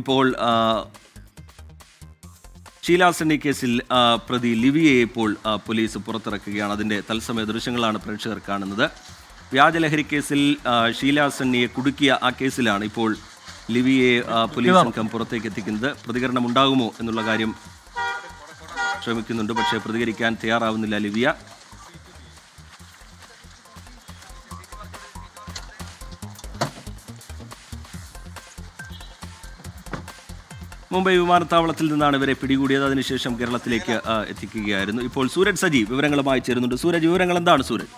ഇപ്പോൾ ഷീലാ കേസിൽ പ്രതി ലിവിയെ ഇപ്പോൾ പോലീസ് പുറത്തിറക്കുകയാണ്. അതിന്റെ തത്സമയ ദൃശ്യങ്ങളാണ് പ്രേക്ഷകർ കാണുന്നത്. വ്യാജലഹരി കേസിൽ ഷീലാ കുടുക്കിയ ആ കേസിലാണ് ഇപ്പോൾ ലിവിയെ പോലീസ് സംഘം പുറത്തേക്ക് എത്തിക്കുന്നത് പ്രതികരണം ഉണ്ടാകുമോ എന്നുള്ള കാര്യം ശ്രമിക്കുന്നുണ്ട്. പക്ഷേ പ്രതികരിക്കാൻ തയ്യാറാവുന്നില്ല ലിവിയ. മുംബൈ വിമാനത്താവളത്തിൽ നിന്നാണ് ഇവരെ പിടികൂടിയത്. അതിനുശേഷം കേരളത്തിലേക്ക് എത്തിക്കുകയായിരുന്നു. ഇപ്പോൾ സൂരജ് സജി വിവരങ്ങളുമായി ചേരുന്നുണ്ട്. സൂരജ് വിവരങ്ങൾ എന്താണ് സൂരജ്?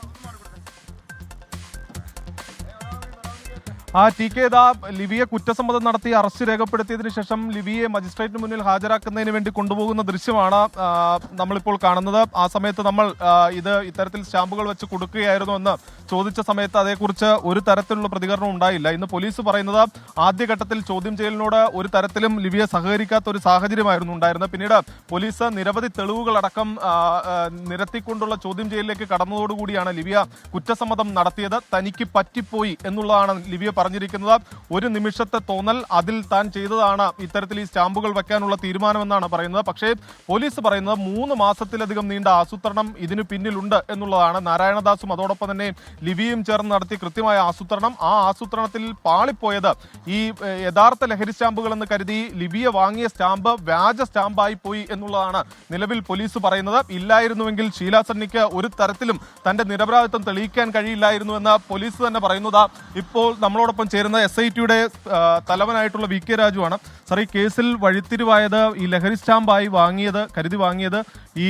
ആ ടി കെ ദാ ലിവിയെ കുറ്റസമ്മതം നടത്തി അറസ്റ്റ് രേഖപ്പെടുത്തിയതിന് ശേഷം ലിവിയെ മജിസ്ട്രേറ്റിന് മുന്നിൽ ഹാജരാക്കുന്നതിന് വേണ്ടി കൊണ്ടുപോകുന്ന ദൃശ്യമാണ് നമ്മളിപ്പോൾ കാണുന്നത്. ആ സമയത്ത് നമ്മൾ ഇത് ഇത്തരത്തിൽ സ്റ്റാമ്പുകൾ വെച്ച് കൊടുക്കുകയായിരുന്നു എന്ന് ചോദിച്ച സമയത്ത് അതേക്കുറിച്ച് ഒരു തരത്തിലുള്ള പ്രതികരണം ഉണ്ടായില്ല. ഇന്ന് പോലീസ് പറയുന്നത് ആദ്യഘട്ടത്തിൽ ചോദ്യം ചെയ്യലിനോട് ഒരു തരത്തിലും ലിവിയെ സഹകരിക്കാത്ത ഒരു സാഹചര്യമായിരുന്നു ഉണ്ടായിരുന്നത്. പിന്നീട് പോലീസ് നിരവധി തെളിവുകളടക്കം നിരത്തിക്കൊണ്ടുള്ള ചോദ്യം ചെയ്യലിലേക്ക് കടന്നതോടുകൂടിയാണ് ലിവിയ കുറ്റസമ്മതം നടത്തിയത്. തനിക്ക് പറ്റിപ്പോയി എന്നുള്ളതാണ് ലിവിയ പറഞ്ഞിരിക്കുന്നത്. ഒരു നിമിഷത്തെ തോന്നൽ അതിൽ താൻ ചെയ്തതാണ് ഇത്തരത്തിൽ ഈ സ്റ്റാമ്പുകൾ വെക്കാനുള്ള തീരുമാനമെന്നാണ് പറയുന്നത്. പക്ഷേ പോലീസ് പറയുന്നത് മൂന്ന് മാസത്തിലധികം നീണ്ട ആസൂത്രണം ഇതിനു പിന്നിലുണ്ട് എന്നുള്ളതാണ്. നാരായണദാസും അതോടൊപ്പം തന്നെ ലിവിയും ചേർന്ന് നടത്തിയ കൃത്യമായ ആസൂത്രണം. ആ ആസൂത്രണത്തിൽ പാളിപ്പോയത് ഈ യഥാർത്ഥ ലഹരി സ്റ്റാമ്പുകൾ എന്ന് കരുതി ലിബിയ വാങ്ങിയ സ്റ്റാമ്പ് വ്യാജ സ്റ്റാമ്പായി പോയി എന്നുള്ളതാണ് നിലവിൽ പോലീസ് പറയുന്നത്. ഇല്ലായിരുന്നുവെങ്കിൽ ഷീല സണ്ണിക്ക് ഒരു തരത്തിലും തന്റെ നിരപരാധിത്വം തെളിയിക്കാൻ കഴിയില്ലായിരുന്നു എന്ന് പോലീസ് തന്നെ പറയുന്നത്. ഇപ്പോൾ നമ്മളോടൊപ്പം ചേരുന്ന എസ് ഐ ടിയുടെ തലവനായിട്ടുള്ള വി കെ രാജുവാണ്. സാർ ഈ കേസിൽ വഴിത്തിരിവായത് ഈ ലഹരി സ്റ്റാമ്പായി വാങ്ങിയത് കരുതി വാങ്ങിയത് ഈ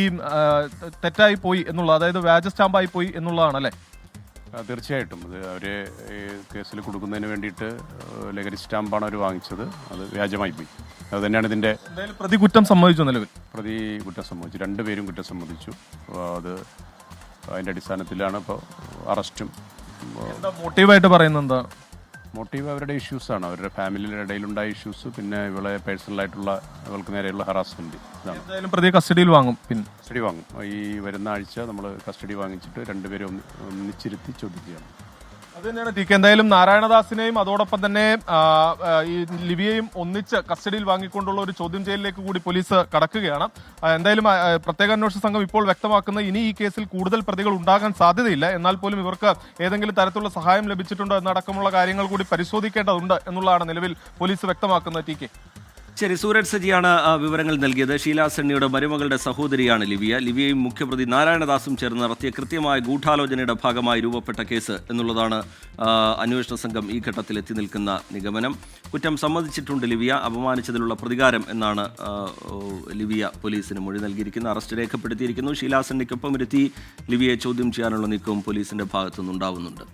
തെറ്റായി പോയി എന്നുള്ള അതായത് വ്യാജ സ്റ്റാമ്പായി പോയി എന്നുള്ളതാണ് അല്ലേ? തീർച്ചയായിട്ടും. അത് അവർ കേസിൽ കൊടുക്കുന്നതിന് വേണ്ടിയിട്ട് ലഹരി സ്റ്റാമ്പാണ് അവർ വാങ്ങിച്ചത്. അത് വ്യാജമായി പോയി. അത് തന്നെയാണ് ഇതിന്റെ പ്രതി കുറ്റം സമ്മതിച്ചു നിലവിൽ. പ്രതി കുറ്റം സമ്മതിച്ചു രണ്ടുപേരും കുറ്റം സമ്മതിച്ചു. അത് അതിന്റെ അടിസ്ഥാനത്തിലാണ് ഇപ്പോൾ അറസ്റ്റും മോട്ടീവായിട്ട് പറയുന്നത് എന്താ മോട്ടീവ് അവരുടെ ഇഷ്യൂസാണ്. അവരുടെ ഫാമിലിയുടെ ഇടയിലുണ്ടായ ഇഷ്യൂസ് പിന്നെ ഇവളെ പേഴ്സണലായിട്ടുള്ള ഇവൾക്ക് നേരെയുള്ള ഹറാസ്മെന്റ് എന്തായാലും പ്രതി കസ്റ്റഡിയിൽ വാങ്ങും പിന്നെ. കസ്റ്റഡി വാങ്ങും. ഈ വരുന്ന ആഴ്ച നമ്മൾ കസ്റ്റഡി വാങ്ങിച്ചിട്ട് രണ്ടുപേരും ഒന്ന് ഒന്നിച്ചിരുത്തി ചോദ്യം ചെയ്യണം അത് തന്നെയാണ് ടി കെ. എന്തായാലും നാരായണദാസിനെയും അതോടൊപ്പം തന്നെ ഈ ലിബിയയും ഒന്നിച്ച് കസ്റ്റഡിയിൽ വാങ്ങിക്കൊണ്ടുള്ള ഒരു ചോദ്യം ചെയ്യലിലേക്ക് കൂടി പോലീസ് കടക്കുകയാണ്. എന്തായാലും പ്രത്യേക അന്വേഷണ സംഘം ഇപ്പോൾ വ്യക്തമാക്കുന്ന ഇനി ഈ കേസിൽ കൂടുതൽ പ്രതികൾ ഉണ്ടാകാൻ സാധ്യതയില്ല. എന്നാൽ പോലും ഇവർക്ക് ഏതെങ്കിലും തരത്തിലുള്ള സഹായം ലഭിച്ചിട്ടുണ്ടോ എന്നടക്കമുള്ള കാര്യങ്ങൾ കൂടി പരിശോധിക്കേണ്ടതുണ്ട് എന്നുള്ളതാണ് നിലവിൽ പോലീസ് വ്യക്തമാക്കുന്നത് ടി കെ. ശരി സൂരജ് സജിയാണ് വിവരങ്ങൾ നൽകിയത്. ഷീല സണ്ണിയുടെ മരുമകളുടെ സഹോദരിയാണ് ലിവിയ. ലിവിയയും മുഖ്യപ്രതി നാരായണദാസും ചേർന്ന് നടത്തിയ കൃത്യമായ ഗൂഢാലോചനയുടെ ഭാഗമായി രൂപപ്പെട്ട കേസ് എന്നുള്ളതാണ് അന്വേഷണ സംഘം ഈ ഘട്ടത്തിൽ എത്തി നിൽക്കുന്ന നിഗമനം. കുറ്റം സമ്മതിച്ചിട്ടുണ്ട് ലിവിയ. അപമാനിച്ചതിലുള്ള പ്രതികാരം എന്നാണ് ലിവിയ പോലീസിന് മൊഴി നൽകിയിരിക്കുന്നത്. അറസ്റ്റ് രേഖപ്പെടുത്തിയിരിക്കുന്നു. ഷീലാസെണ്ണിക്കൊപ്പം ഇരുത്തി ലിവിയെ ചോദ്യം ചെയ്യാനുള്ള നീക്കവും പോലീസിന്റെ ഭാഗത്തുനിന്നുണ്ടാവുന്നുണ്ട്.